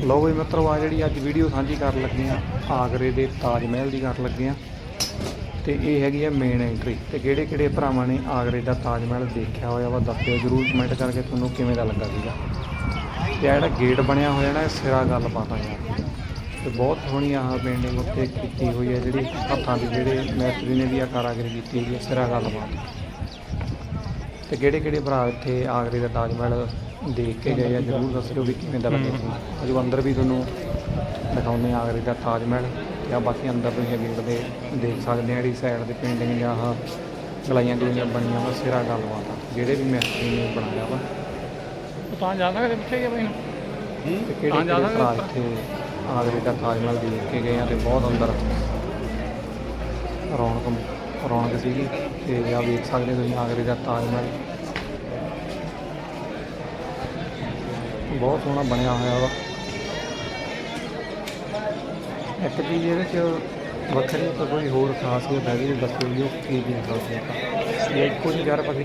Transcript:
ਲਓ ਵੀ ਮਿੱਤਰੋ, ਆ ਜਿਹੜੀ ਅੱਜ ਵੀਡੀਓ ਸਾਂਝੀ ਕਰਨ ਲੱਗੇ ਆ ਆਗਰੇ ਦੇ ਤਾਜ ਮਹਿਲ ਦੀ ਕਰਨ ਲੱਗੇ ਆ ਤੇ ਇਹ ਹੈਗੀ ਆ ਮੇਨ ਐਂਟਰੀ ਤੇ ਕਿਹੜੇ ਕਿਹੜੇ ਭਰਾਵਾਂ ਨੇ ਆਗਰੇ ਦਾ ਤਾਜ ਮਹਿਲ ਦੇਖਿਆ ਹੋਇਆ ਵਾ, ਦੱਸਿਓ ਜਰੂਰ ਕਮੈਂਟ ਕਰਕੇ ਤੁਹਾਨੂੰ ਕਿਵੇਂ ਦਾ ਲੱਗਾ ਸੀਗਾ। ਤੇ ਆਹ ਜਿਹੜਾ ਗੇਟ ਬਣਿਆ ਹੋਇਆ ਨਾ, ਇਹ ਸਿਰਾ ਗੱਲ ਪਾਤਾ ਯਾਰ ਤੇ ਬਹੁਤ ਸੋਹਣੀ ਆਹ ਪੇਂਟਿੰਗ ਉੱਤੇ ਕੀਤੀ ਹੋਈ ਹੈ ਜਿਹੜੀ ਹੱਥਾਂ ਦੀ, ਜਿਹੜੇ ਮੈਸਤਰੀ ਨੇ ਵੀ ਆ ਕਾਰਾਗਰੀ ਕੀਤੀ ਹੋਈ ਹੈ ਸਿਰਾ ਗੱਲ ਬਾਤ। ਤੇ ਕਿਹੜੇ ਕਿਹੜੇ ਭਰਾ ਇੱਥੇ ਆਗਰੇ ਦਾ ਤਾਜ ਮਹਿਲ ਦੇਖ ਕੇ ਗਏ ਆ? ਜਰੂਰ ਦੱਸਿਓ ਵੀ ਕਿਵੇਂ ਦਾ ਲੱਗਿਆ ਤੁਹਾਨੂੰ ਅਜੋ ਅੰਦਰ ਵੀ ਤੁਹਾਨੂੰ ਦਿਖਾਉਂਦੇ ਆ ਆਗਰੇ ਦਾ ਤਾਜ ਮਹਿਲ ਤੇ ਆ ਬਾਕੀ ਅੰਦਰ ਤੁਸੀਂ ਗੇਟ ਦੇ ਦੇਖ ਸਕਦੇ ਆ ਜਿਹੜੀ ਸਾਈਡ ਦੇ ਪੇਂਟਿੰਗ ਜਾਂ ਆਹ ਗਲਾਈਆਂ ਗਲੂਈਆਂ ਬਣੀਆਂ ਵਾ ਸਿਰਾ ਗੱਲਬਾਤ ਆ ਜਿਹੜੇ ਵੀ ਮੈਸਤਰੀ ਨੇ ਬਣਾਇਆ ਵਾ। ਤਾਂ ਜਾਂਦਾ ਕਦੇ ਪੁੱਛਿਆ ਗਿਆ ਬਈ ਨੂੰ ਤੇ ਕਿਹੜੇ ਕਿਹੜੇ ਭਰਾ ਇੱਥੇ ਆਗਰੇ ਦਾ ਤਾਜ ਮਹਿਲ ਦੇਖ ਕੇ ਗਏ ਆ ਤੇ ਬਹੁਤ ਅੰਦਰ ਰੌਣਕ ਰੌਣਕ ਸੀਗੀ ਤੇ ਆ ਵੇਖ ਸਕਦੇ ਤੁਸੀਂ ਆਗਰੇ ਦਾ ਤਾਜ ਮਹਿਲ। ਬਹੁਤ ਸੋਹਣਾ ਬਣਿਆ ਹੋਇਆ ਵਾ। ਇੱਕ ਚੀਜ਼ ਇਹਦੇ ਚ ਵੱਖਰੀ ਤਾਂ ਕੋਈ ਹੋਰ ਖਾਸੀਅਤ ਹੈਗੀ, ਦੱਸੋ ਜੀ, ਉਹ ਕੀ ਕੀ ਖਾਸੀਅਤ ਆ ਇਹ ਇੱਕੋ ਜਿਹੀ ਯਾਰ ਪਾਸੇ